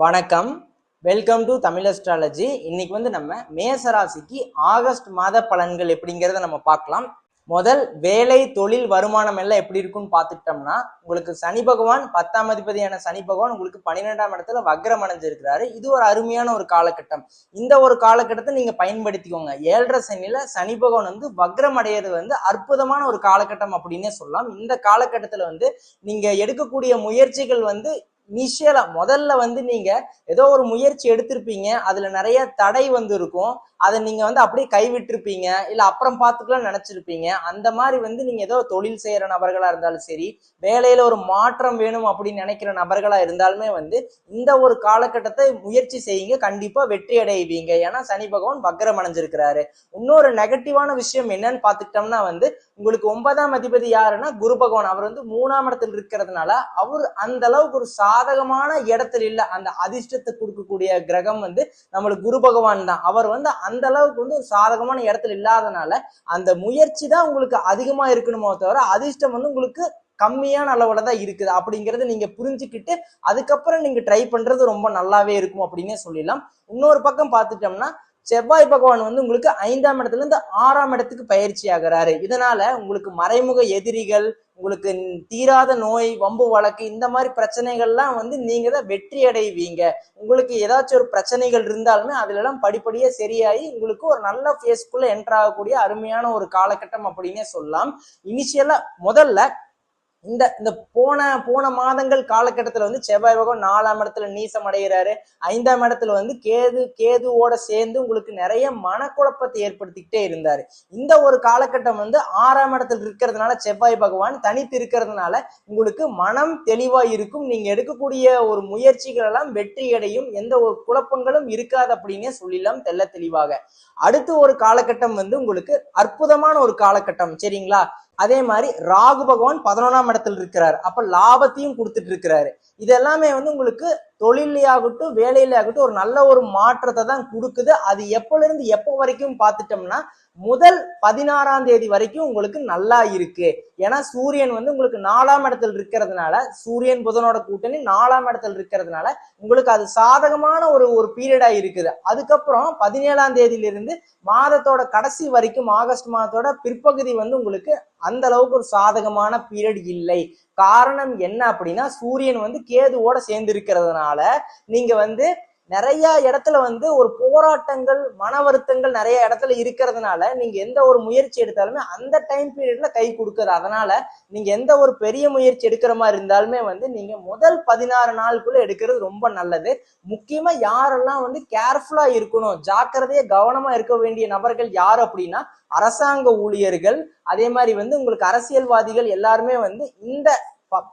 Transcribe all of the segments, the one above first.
வணக்கம். Welcome to Tamil astrology இன்னைக்கு வந்து நம்ம மேசராசிக்கு ஆகஸ்ட் மாத பலன்கள் எப்படிங்கிறத நம்ம பார்க்கலாம். முதல் வேலை தொழில் வருமானம் எல்லாம் எப்படி இருக்குன்னு பார்த்துக்கிட்டோம்னா உங்களுக்கு சனி பகவான் பத்தாம் அதிபதியான சனி பகவான் உங்களுக்கு பன்னிரெண்டாம் இடத்துல வக்ரம் அடைஞ்சிருக்கிறாரு. இது ஒரு அருமையான ஒரு காலகட்டம். இந்த ஒரு காலகட்டத்தை நீங்க பயன்படுத்திக்கோங்க. ஏழரை சனியில சனி பகவான் வந்து வக்ரம் அடையிறது வந்து அற்புதமான ஒரு காலகட்டம் அப்படின்னே சொல்லலாம். இந்த காலகட்டத்துல வந்து நீங்க எடுக்கக்கூடிய முயற்சிகள் வந்து இனிஷியலா முதல்ல வந்து நீங்க ஏதோ ஒரு முயற்சி எடுத்திருப்பீங்க அதுல நிறைய தடை வந்து இருக்கும் அதை நீங்க வந்து அப்படியே கைவிட்டிருப்பீங்க இல்ல அப்புறம் பார்த்துக்கலாம் நினைச்சிருப்பீங்க. அந்த மாதிரி வந்து நீங்க ஏதோ தொழில் செய்யற நபர்களா இருந்தாலும் சரி வேலையில ஒரு மாற்றம் வேணும் அப்படின்னு நினைக்கிற நபர்களா இருந்தாலுமே வந்து இந்த ஒரு காலகட்டத்தை முயற்சி செய்யுங்க. கண்டிப்பா வெற்றி அடைவீங்க. ஏன்னா சனி பகவான் வக்ரம் அடைஞ்சிருக்கிறாரு இன்னொரு நெகட்டிவான விஷயம் என்னன்னு பார்த்துக்கிட்டோம்னா வந்து உங்களுக்கு ஒன்பதாம் அதிபதி யாருன்னா குரு பகவான். அவர் வந்து மூணாம் இடத்துல இருக்கிறதுனால அவர் அந்த அளவுக்கு ஒரு சாதகமான இடத்துல இல்ல அந்த அதிர்ஷ்டத்தை கொடுக்கக்கூடிய கிரகம் வந்து நம்மளுக்கு குரு பகவான் தான். அவர் வந்து அந்த அளவுக்கு வந்து ஒரு சாதகமான இடத்துல இல்லாதனால அந்த முயற்சி தான் உங்களுக்கு அதிகமா இருக்கணுமோ தவிர அதிர்ஷ்டம் வந்து உங்களுக்கு கம்மியான அளவுல தான் இருக்குது. அப்படிங்கறத நீங்க புரிஞ்சுக்கிட்டு அதுக்கப்புறம் நீங்க ட்ரை பண்றது ரொம்ப நல்லாவே இருக்கும் அப்படின்னே சொல்லிடலாம். இன்னொரு பக்கம் பார்த்துட்டோம்னா செவ்வாய் பகவான் வந்து உங்களுக்கு ஐந்தாம் இடத்துல இருந்து ஆறாம் இடத்துக்கு பயிற்சி ஆகிறாரு. இதனால உங்களுக்கு மறைமுக எதிரிகள் உங்களுக்கு தீராத நோய் வம்பு வழக்கு இந்த மாதிரி பிரச்சனைகள்லாம் வந்து நீங்க தான் வெற்றி அடைவீங்க. உங்களுக்கு ஏதாச்சும் ஒரு பிரச்சனைகள் இருந்தாலுமே அதுல படிப்படியே சரியாகி உங்களுக்கு ஒரு நல்ல ஃபேஸ்க்குள்ள என்டர் ஆகக்கூடிய அருமையான ஒரு காலகட்டம் அப்படின்னே சொல்லலாம். இனிஷியலா முதல்ல இந்த இந்த போன போன மாதங்கள் காலகட்டத்துல வந்து செவ்வாய் பகவான் நாலாம் இடத்துல நீசம் அடைகிறாரு ஐந்தாம் இடத்துல வந்து கேது கேதுவோட சேர்ந்து உங்களுக்கு நிறைய மனக்குழப்பத்தை ஏற்படுத்திக்கிட்டே இருந்தாரு. இந்த ஒரு காலகட்டம் வந்து ஆறாம் இடத்துல இருக்கிறதுனால செவ்வாய் பகவான் தனித்து இருக்கிறதுனால உங்களுக்கு மனம் தெளிவா இருக்கும். நீங்க எடுக்கக்கூடிய ஒரு முயற்சிகள் எல்லாம் வெற்றி அடையும். எந்த ஒரு குழப்பங்களும் இருக்காது அப்படின்னே சொல்லிடலாம் தெள்ள தெளிவாக. அடுத்து ஒரு காலகட்டம் வந்து உங்களுக்கு அற்புதமான ஒரு காலகட்டம். சரிங்களா? அதே மாதிரி ராகு பகவான் பதினொன்றாம் இடத்துல இருக்கிறார். அப்ப லாபத்தையும் கொடுத்துட்டு இருக்கிறாரு. இது எல்லாமே வந்து உங்களுக்கு தொழிலையாகட்டும் வேலையிலாகட்டும் ஒரு நல்ல ஒரு மாற்றத்தை தான் கொடுக்குது. அது எப்பல இருந்து எப்போ வரைக்கும் பார்த்துட்டோம்னா முதல் பதினாறாம் தேதி வரைக்கும் உங்களுக்கு நல்லா இருக்கு. ஏன்னா சூரியன் வந்து உங்களுக்கு நாலாம் இடத்துல இருக்கிறதுனால சூரியன் புதனோட கூட்டணி நாலாம் இடத்துல இருக்கிறதுனால உங்களுக்கு அது சாதகமான ஒரு ஒரு பீரியடா இருக்குது. அதுக்கப்புறம் பதினேழாம் தேதியிலிருந்து மாதத்தோட கடைசி வரைக்கும் ஆகஸ்ட் மாதத்தோட பிற்பகுதி வந்து உங்களுக்கு அந்த அளவுக்கு ஒரு சாதகமான பீரியட் இல்லை. காரணம் என்ன அப்படின்னா சூரியன் வந்து கேதுவோட சேர்ந்து இருக்கிறதுனால நீங்க வந்து நிறைய இடத்துல வந்து ஒரு போராட்டங்கள் மன வருத்தங்கள் நிறைய இடத்துல இருக்கிறதுனால நீங்க எந்த ஒரு முயற்சி எடுத்தாலுமே அந்த டைம் பீரியட்ல கை கொடுக்குது. அதனால நீங்க எந்த ஒரு பெரிய முயற்சி எடுக்கிற மாதிரி இருந்தாலுமே வந்து நீங்க முதல் பதினாறு நாளுக்குள்ள எடுக்கிறது ரொம்ப நல்லது. முக்கியமா யாரெல்லாம் வந்து கேர்ஃபுல்லா இருக்கணும் ஜாக்கிரதையா கவனமா இருக்க வேண்டிய நபர்கள் யார் அப்படின்னா அரசாங்க ஊழியர்கள். அதே மாதிரி வந்து உங்களுக்கு அரசியல்வாதிகள் எல்லாருமே வந்து இந்த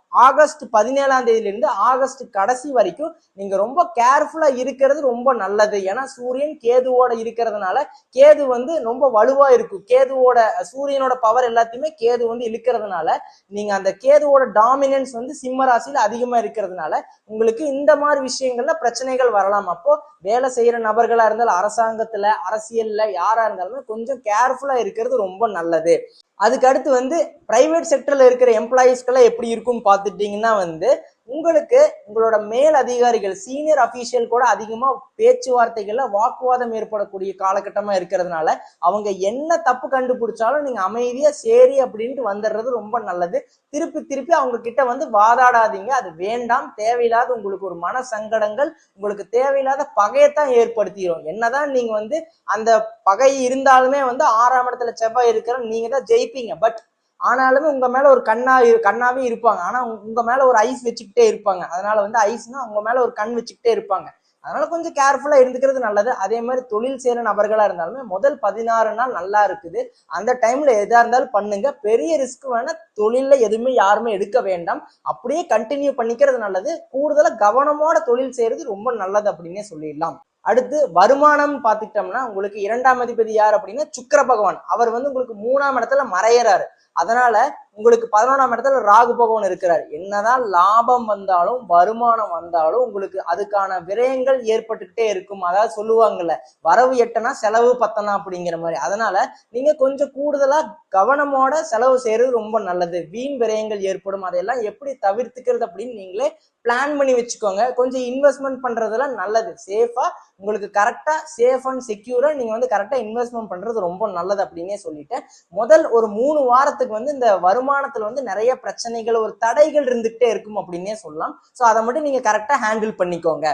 ஆகஸ்ட் பதினேழாம் தேதியிலிருந்து ஆகஸ்ட் கடைசி வரைக்கும் நீங்க ரொம்ப கேர்ஃபுல்லா இருக்கிறது ரொம்ப நல்லது. ஏன்னா சூரியன் கேதுவோட இருக்கிறதுனால கேது வந்து ரொம்ப வலுவா இருக்கும். கேதுவோட சூரியனோட பவர் எல்லாத்தையுமே கேது வந்து இழுக்கிறதுனால நீங்க அந்த கேதுவோட டாமினன்ஸ் வந்து சிம்ம ராசியில அதிகமா இருக்கிறதுனால உங்களுக்கு இந்த மாதிரி விஷயங்கள்ல பிரச்சனைகள் வரலாம். அப்போ வேலை செய்யற நபர்களா இருந்தாலும் அரசாங்கத்துல அரசியல்ல யாரா இருந்தாலுமே கொஞ்சம் கேர்ஃபுல்லா இருக்கிறது ரொம்ப நல்லது. அதுக்கு அடுத்து வந்து பிரைவேட் செக்டர்ல இருக்கிற எம்ப்ளாயீஸ்க்கெல்லாம் எப்படி இருக்கும்னு பார்த்துட்டீங்கன்னா வந்து உங்களுக்கு உங்களோட மேல் அதிகாரிகள் சீனியர் அபிஷியல் கூட அதிகமா பேச்சுவார்த்தைகள்ல வாக்குவாதம் ஏற்படக்கூடிய காலகட்டமா இருக்கிறதுனால அவங்க என்ன தப்பு கண்டுபிடிச்சாலும் நீங்க அமைதியா சரி அப்படின்ட்டு வந்துடுறது ரொம்ப நல்லது. திருப்பி திருப்பி அவங்க கிட்ட வந்து வாதாடாதீங்க. அது வேண்டாம். தேவையில்லாத உங்களுக்கு ஒரு மன சங்கடங்கள் உங்களுக்கு தேவையில்லாத பகையத்தான் ஏற்படுத்திடும் என்னதான் நீங்க வந்து அந்த பகை இருந்தாலுமே வந்து ஆறாம் இடத்துல செவ்வாய் இருக்கிற நீங்க தான் ஜெயிப்பீங்க. பட் ஆனாலுமே உங்க மேல ஒரு கண்ணா கண்ணாவே இருப்பாங்க. ஆனா உங்க மேல ஒரு ஐஸ் வச்சுக்கிட்டே இருப்பாங்க. அதனால வந்து ஐஸ்னா உங்க மேல ஒரு கண் வச்சுக்கிட்டே இருப்பாங்க. அதனால கொஞ்சம் கேர்ஃபுல்லா இருந்துக்கிறது நல்லது. அதே மாதிரி தொழில் செய்யற நபர்களா இருந்தாலுமே முதல் பதினாறு நாள் நல்லா இருக்குது. அந்த டைம்ல எதா இருந்தாலும் பண்ணுங்க. பெரிய ரிஸ்க் வேணா தொழில எதுவுமே யாருமே எடுக்க வேண்டாம். அப்படியே கண்டினியூ பண்ணிக்கிறது நல்லது. கூடுதலா கவனமோட தொழில் செய்யறது ரொம்ப நல்லது அப்படின்னே சொல்லிடலாம். அடுத்து வருமானம் பார்த்துட்டோம்னா உங்களுக்கு இரண்டாம் அதிபதி யார் அப்படின்னா சுக்கர பகவான். அவர் வந்து உங்களுக்கு மூணாம் இடத்துல மறையறாரு. அதனால உங்களுக்கு பதினொன்றாம் இடத்துல ராகு பகவான் இருக்கிறார். என்னதான் லாபம் வந்தாலும் வருமானம் வந்தாலும் உங்களுக்கு அதுக்கான விரயங்கள் ஏற்பட்டுக்கிட்டே இருக்கும். அதாவது சொல்லுவாங்கல்ல வரவு எட்டனா செலவு பத்தனா அப்படிங்கிற மாதிரி. அதனால நீங்க கொஞ்சம் கூடுதலா கவனமோட செலவு செய்யறது ரொம்ப நல்லது. வீண் விரயங்கள் ஏற்படும். அதையெல்லாம் எப்படி தவிர்த்துக்கிறது அப்படின்னு நீங்களே பிளான் பண்ணி வச்சுக்கோங்க. கொஞ்சம் இன்வெஸ்ட்மெண்ட் பண்றதெல்லாம் நல்லது. சேஃபா உங்களுக்கு கரெக்டா சேஃப் அண்ட் செக்யூரா நீங்க வந்து கரெக்டா இன்வெஸ்ட்மெண்ட் பண்றது ரொம்ப நல்லது அப்படின்னே சொல்லிட்டேன். முதல் ஒரு மூணு வாரத்துக்கு வந்து இந்த வருமானத்துல வந்து நிறைய பிரச்சனைகள் ஒரு தடைகள் இருந்துகிட்டே இருக்கும் அப்படின்னே சொல்லலாம். ஸோ அதை மட்டும் நீங்க கரெக்டா ஹேண்டில் பண்ணிக்கோங்க.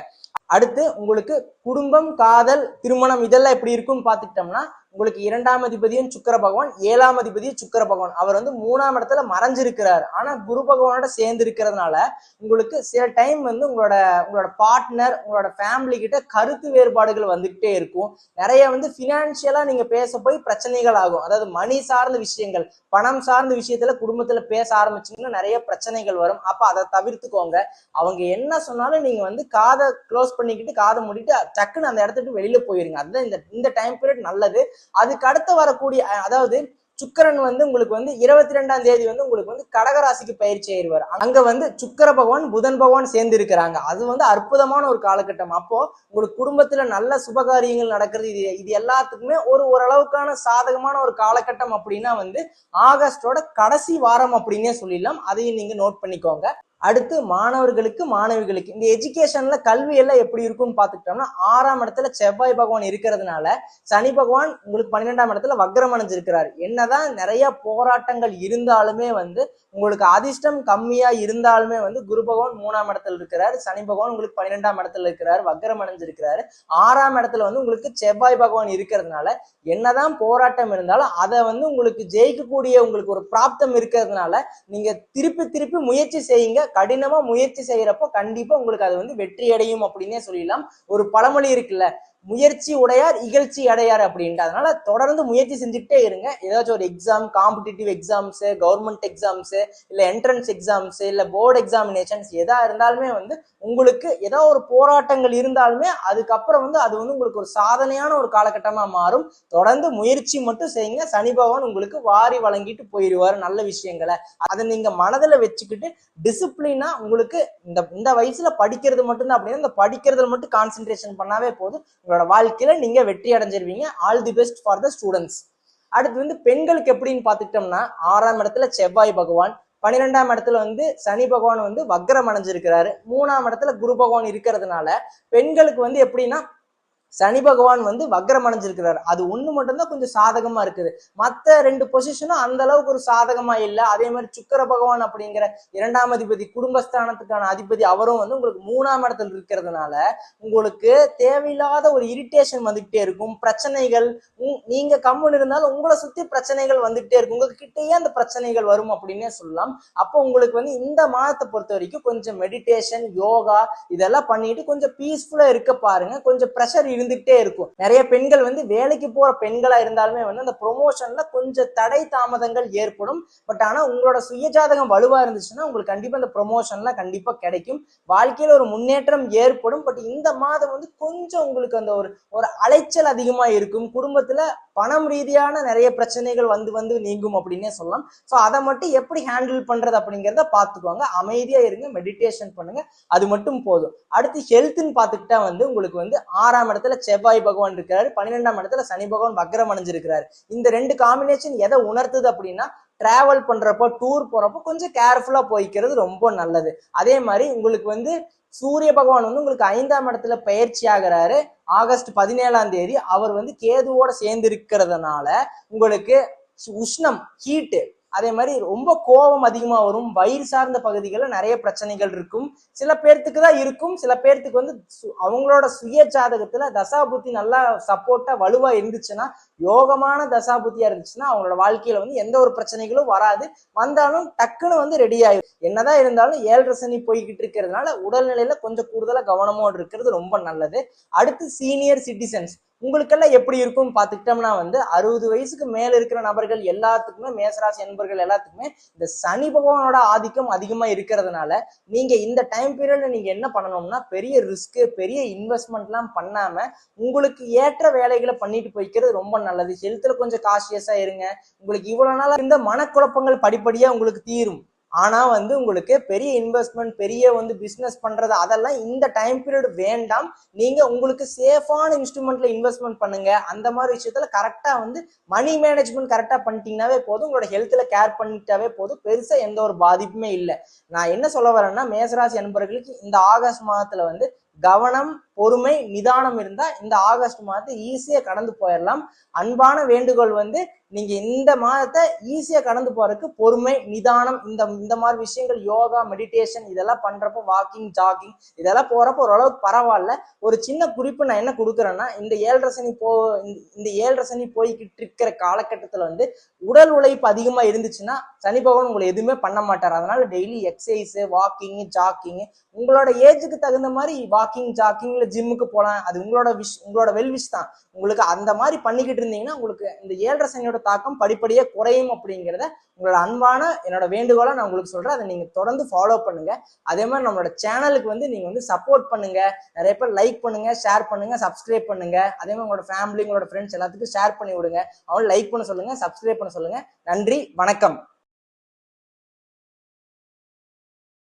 அடுத்து உங்களுக்கு குடும்பம் காதல் திருமணம் இதெல்லாம் எப்படி இருக்கும்னு பார்த்துக்கிட்டோம்னா உங்களுக்கு இரண்டாம் அதிபதியும் சுக்கர பகவான் ஏழாம் அதிபதியும் சுக்கர பகவான். அவர் வந்து மூணாம் இடத்துல மறைஞ்சிருக்கிறார். ஆனா குரு பகவானோட சேர்ந்து இருக்கிறதுனால உங்களுக்கு சில டைம் வந்து உங்களோட உங்களோட பார்ட்னர் உங்களோட ஃபேமிலி கிட்ட கருத்து வேறுபாடுகள் வந்துகிட்டே இருக்கும். நிறைய வந்து பினான்சியலா நீங்க பேச போய் பிரச்சனைகள் ஆகும். அதாவது மணி சார்ந்த விஷயங்கள் பணம் சார்ந்த விஷயத்துல குடும்பத்துல பேச ஆரம்பிச்சீங்கன்னா நிறைய பிரச்சனைகள் வரும். அப்ப அதை தவிர்த்துக்கோங்க. அவங்க என்ன சொன்னாலும் நீங்க வந்து காதை க்ளோஸ் பண்ணிக்கிட்டு காதை மூடிட்டு டக்குன்னு அந்த இடத்துக்கு வெளியில போயிருங்க. அதுதான் இந்த இந்த டைம் பீரியட் நல்லது. அதுக்கு அடுத்து வரக்கூடிய அதாவது சுக்கிரன் வந்து உங்களுக்கு வந்து இருபத்தி ரெண்டாம் தேதி வந்து உங்களுக்கு வந்து கடகராசிக்கு பயிற்சி ஆயிடுவார். அங்க வந்து சுக்கர பகவான் புதன் பகவான் சேர்ந்து இருக்கிறாங்க. அது வந்து அற்புதமான ஒரு காலகட்டம். அப்போ உங்களுக்கு குடும்பத்துல நல்ல சுபகாரியங்கள் நடக்கிறது இது இது எல்லாத்துக்குமே ஒரு ஓரளவுக்கான சாதகமான ஒரு காலகட்டம் அப்படின்னா வந்து ஆகஸ்டோட கடைசி வாரம் அப்படின்னே சொல்லிடலாம். அதையும் நீங்க நோட் பண்ணிக்கோங்க. அடுத்து மாணவர்களுக்கு மாணவிகளுக்கு. இந்த எஜுகேஷன்ல கல்வி எல்லாம் எப்படி இருக்கும்னு பார்த்துக்கிட்டோம்னா ஆறாம் இடத்துல செவ்வாய் பகவான் இருக்கிறதுனால சனி பகவான் உங்களுக்கு பன்னிரெண்டாம் இடத்துல வக்ரம் அடைஞ்சிருக்கிறார் என்னதான் நிறைய போராட்டங்கள் இருந்தாலுமே வந்து உங்களுக்கு அதிர்ஷ்டம் கம்மியா இருந்தாலுமே வந்து குரு பகவான் மூணாம் இடத்துல இருக்கிறார் சனி பகவான் உங்களுக்கு பன்னிரெண்டாம் இடத்துல இருக்கிறார் வக்ரம் அடைஞ்சிருக்கிறாரு ஆறாம் இடத்துல வந்து உங்களுக்கு செவ்வாய் பகவான் இருக்கிறதுனால என்னதான் போராட்டம் இருந்தாலும் அதை வந்து உங்களுக்கு ஜெயிக்கக்கூடிய உங்களுக்கு ஒரு பிராப்தம் இருக்கிறதுனால நீங்க திருப்பி திருப்பி முயற்சி செய்யுங்க. கடினமா முயற்சி செய்யறப்போ கண்டிப்பா உங்களுக்கு அது வந்து வெற்றி அடையும் அப்படின்னே சொல்லிடலாம். ஒரு பழமொழி இருக்குல்ல முயற்சி உடையார் இகழ்ச்சி அடையார் அப்படின்ட்டு. அதனால தொடர்ந்து முயற்சி செஞ்சுக்கிட்டே இருங்க. ஏதாச்சும் ஒரு exam competitive exams government exams இல்லை என்ட்ரன்ஸ் எக்ஸாம்ஸு இல்லை போர்டு எக்ஸாமினேஷன்ஸ் எதா இருந்தாலுமே வந்து உங்களுக்கு ஏதோ ஒரு போராட்டங்கள் இருந்தாலுமே அதுக்கப்புறம் வந்து அது வந்து உங்களுக்கு ஒரு சாதனையான ஒரு காலகட்டமாக மாறும். தொடர்ந்து முயற்சி மட்டும் செய்யுங்க. சனி பகவான் உங்களுக்கு வாரி வழங்கிட்டு போயிடுவார் நல்ல விஷயங்களை. அதை நீங்கள் மனதில் வச்சுக்கிட்டு டிசிப்ளினா உங்களுக்கு இந்த இந்த வயசுல படிக்கிறது மட்டும்தான் அப்படின்னா இந்த படிக்கிறதுல மட்டும் கான்சென்ட்ரேஷன் பண்ணாவே போதும். உங்களோட வாழ்க்கையில நீங்க வெற்றி அடைஞ்சிருவீங்க. All the best for the students அடுத்து வந்து பெண்களுக்கு எப்படின்னு பார்த்துக்கிட்டோம்னா ஆறாம் இடத்துல செவ்வாய் பகவான் பன்னிரெண்டாம் இடத்துல வந்து சனி பகவான் வந்து வக்ரம் அடைஞ்சிருக்கிறாரு மூணாம் இடத்துல குரு பகவான் இருக்கிறதுனால பெண்களுக்கு வந்து எப்படின்னா சனி பகவான் வந்து வக்ரம் அடைஞ்சிருக்கிறார். அது ஒண்ணு மட்டும்தான் கொஞ்சம் சாதகமா இருக்குது. மத்த ரெண்டு பொசிஷனும் அந்த அளவுக்கு ஒரு சாதகமா இல்லை. அதே மாதிரி சுக்கர பகவான் அப்படிங்கிற இரண்டாம் அதிபதி குடும்பஸ்தானத்துக்கான அதிபதி அவரும் வந்து உங்களுக்கு மூணாம் இடத்துல இருக்கிறதுனால உங்களுக்கு தேவையில்லாத ஒரு இரிட்டேஷன் வந்துகிட்டே இருக்கும். பிரச்சனைகள் நீங்க கம்முன்னு இருந்தாலும் உங்களை சுத்தி பிரச்சனைகள் வந்துகிட்டே இருக்கும். உங்ககிட்டயே அந்த பிரச்சனைகள் வரும் அப்படின்னே சொல்லலாம். அப்போ உங்களுக்கு வந்து இந்த மாதத்தை பொறுத்த வரைக்கும் கொஞ்சம் மெடிடேஷன் யோகா இதெல்லாம் பண்ணிட்டு கொஞ்சம் பீஸ்ஃபுல்லா இருக்க பாருங்க. கொஞ்சம் ப்ரெஷர் இருந்துகிட்டே இருக்கும். நிறைய பெண்கள் வந்து வேலைக்கு போற பெண்களா இருந்தாலுமே வந்து அந்த ப்ரொமோஷன்ல கொஞ்சம் தடை தாமதங்கள் ஏற்படும். பட் ஆனா உங்களோட சுயஜாதகம் வலுவா இருந்துச்சுன்னா உங்களுக்கு கண்டிப்பா அந்த ப்ரொமோஷன்ல கண்டிப்பா கிடைக்கும். வாழ்க்கையில ஒரு முன்னேற்றம் ஏற்படும். பட் இந்த மாதம் வந்து கொஞ்சம் உங்களுக்கு அந்த ஒரு ஒரு அலைச்சல் அதிகமா இருக்கும். குடும்பத்துல பணம் ரீதியான நிறைய பிரச்சனைகள் வந்து வந்து நீங்கும் அப்படின்னே சொல்லலாம். ஸோ அதை மட்டும் எப்படி ஹேண்டில் பண்றது அப்படிங்கிறத பார்த்துக்கோங்க. அமைதியா இருங்க மெடிடேஷன் பண்ணுங்க. அது மட்டும் போதும். அடுத்து ஹெல்த்னு பார்த்துக்கிட்டா வந்து உங்களுக்கு வந்து ஆறாம் இடத்துல செவ்வாய் பகவான் இருக்கிறாரு. பன்னிரெண்டாம் இடத்துல சனி பகவான் வக்ரம் அணிஞ்சிருக்கிறாரு. இந்த ரெண்டு காம்பினேஷன் எதை உணர்த்துது அப்படின்னா டிராவல் பண்ணுறப்போ டூர் போகிறப்போ கொஞ்சம் கேர்ஃபுல்லாக போய்க்கிறது ரொம்ப நல்லது. அதே மாதிரி உங்களுக்கு வந்து சூரிய பகவான் வந்து உங்களுக்கு ஐந்தாம் இடத்துல பயிற்சி ஆகிறாரு. ஆகஸ்ட் பதினேழாம் தேதி அவர் வந்து கேதுவோட சேர்ந்து இருக்கிறதுனால உங்களுக்கு உஷ்ணம் ஹீட்டு அதே மாதிரி ரொம்ப கோபம் அதிகமாக வரும். வயிறு சார்ந்த பகுதிகளில் நிறைய பிரச்சனைகள் இருக்கும். சில பேர்த்துக்கு தான் இருக்கும். சில பேர்த்துக்கு வந்து சு- அவங்களோட சுய ஜாதகத்தில் தசாபுத்தி நல்லா சப்போர்ட்டாக வலுவாக இருந்துச்சுன்னா யோகமான தசாபுத்தியாக இருந்துச்சுன்னா அவங்களோட வாழ்க்கையில் வந்து எந்த ஒரு பிரச்சனைகளும் வராது. வந்தாலும் டக்குன்னு வந்து ரெடி ஆயிடும் என்னதான் இருந்தாலும் ஏழரை சனி போய்கிட்டு இருக்கிறதுனால உடல்நிலையில் கொஞ்சம் கூடுதலாக கவனமோடு இருக்கிறது ரொம்ப நல்லது. அடுத்து சீனியர் சிட்டிசன்ஸ் உங்களுக்கெல்லாம் எப்படி இருக்கும்னு பார்த்துக்கிட்டோம்னா வந்து அறுபது வயசுக்கு மேல இருக்கிற நபர்கள் எல்லாத்துக்குமே மேசராசி நண்பர்கள் எல்லாத்துக்குமே இந்த சனி பகவானோட ஆதிக்கம் அதிகமா இருக்கிறதுனால நீங்க இந்த டைம் பீரியட்ல நீங்க என்ன பண்ணணும்னா பெரிய ரிஸ்க் பெரிய இன்வெஸ்ட்மெண்ட்லாம் பண்ணாம உங்களுக்கு ஏற்ற வேலைகளை பண்ணிட்டு போய்க்கிறது ரொம்ப நல்லது. ஹெல்த்ல கொஞ்சம் காஷியஸா இருங்க. உங்களுக்கு இவ்வளவு நாளா இருந்த மனக்குழப்பங்கள் படிப்படியா உங்களுக்கு தீரும். ஆனால் வந்து உங்களுக்கு பெரிய இன்வெஸ்ட்மெண்ட் பெரிய வந்து பிஸ்னஸ் பண்ணுறது அதெல்லாம் இந்த டைம் பீரியட் வேண்டாம். நீங்கள் உங்களுக்கு சேஃபான இன்ஸ்ட்ருமெண்ட்டில் இன்வெஸ்ட்மெண்ட் பண்ணுங்கள் அந்த மாதிரி விஷயத்தில் கரெக்டாக வந்து மணி மேனேஜ்மெண்ட் கரெக்டாக பண்ணிட்டீங்கன்னாவே போதும். உங்களோட ஹெல்த்தில் கேர் பண்ணிட்டாவே போதும். பெருசாக எந்த ஒரு பாதிப்புமே இல்லை. நான் என்ன சொல்ல வரேன்னா மேசராசி அன்பர்களுக்கு இந்த ஆகஸ்ட் மாதத்தில் வந்து கவனம் பொறுமை நிதானம் இருந்தா இந்த ஆகஸ்ட் மாதத்தை ஈஸியா கடந்து போயிடலாம் அன்பான வேண்டுகோள் வந்து நீங்க இந்த மாதத்தை ஈஸியா கடந்து போறதுக்கு பொறுமை நிதானம் இந்த இந்த மாதிரி விஷயங்கள் யோகா மெடிடேஷன் இதெல்லாம் பண்றப்போ வாக்கிங் ஜாகிங் இதெல்லாம் போகிறப்போ ஓரளவுக்கு பரவாயில்ல. ஒரு சின்ன குறிப்பு நான் என்ன கொடுக்குறேன்னா இந்த ஏழரை சனி போ இந்த- ஏழரை சனி போய்கிட்டு இருக்கிற காலகட்டத்துல வந்து உடல் உழைப்பு அதிகமா இருந்துச்சுன்னா சனி பகவான் உங்களை எதுவுமே பண்ண மாட்டார். அதனால டெய்லி எக்ஸசைஸ் வாக்கிங் ஜாக்கிங் உங்களோட ஏஜுக்கு தகுந்த மாதிரி வாக்கிங் ஜாக்கிங்கில் இல்ல ஜிம்முக்கு போகலாம் அது உங்களோட விஷ் உங்களோட வெல் விஷ் தான். உங்களுக்கு அந்த மாதிரி பண்ணிக்கிட்டு இருந்தீங்கன்னா உங்களுக்கு இந்த ஏழரை சனியோட தாக்கம் படிப்படியாக குறையும் அப்படிங்கிறத உங்களோட அன்பான என்னோட வேண்டுகோளை நான் உங்களுக்கு சொல்கிறேன் அதை நீங்கள் தொடர்ந்து ஃபாலோ பண்ணுங்க. அதே மாதிரி நம்மளோட சேனலுக்கு வந்து நீங்கள் வந்து சப்போர்ட் பண்ணுங்க. நிறைய பேர் லைக் பண்ணுங்க ஷேர் பண்ணுங்க சப்ஸ்கிரைப் பண்ணுங்க. அதே மாதிரி உங்களோட ஃபேமிலி உங்களோட ஃப்ரெண்ட்ஸ் எல்லாத்துக்கும் ஷேர் பண்ணி விடுங்க. அவங்களும் லைக் பண்ண சொல்லுங்க சப்ஸ்கிரைப் பண்ண சொல்லுங்க. நன்றி வணக்கம்.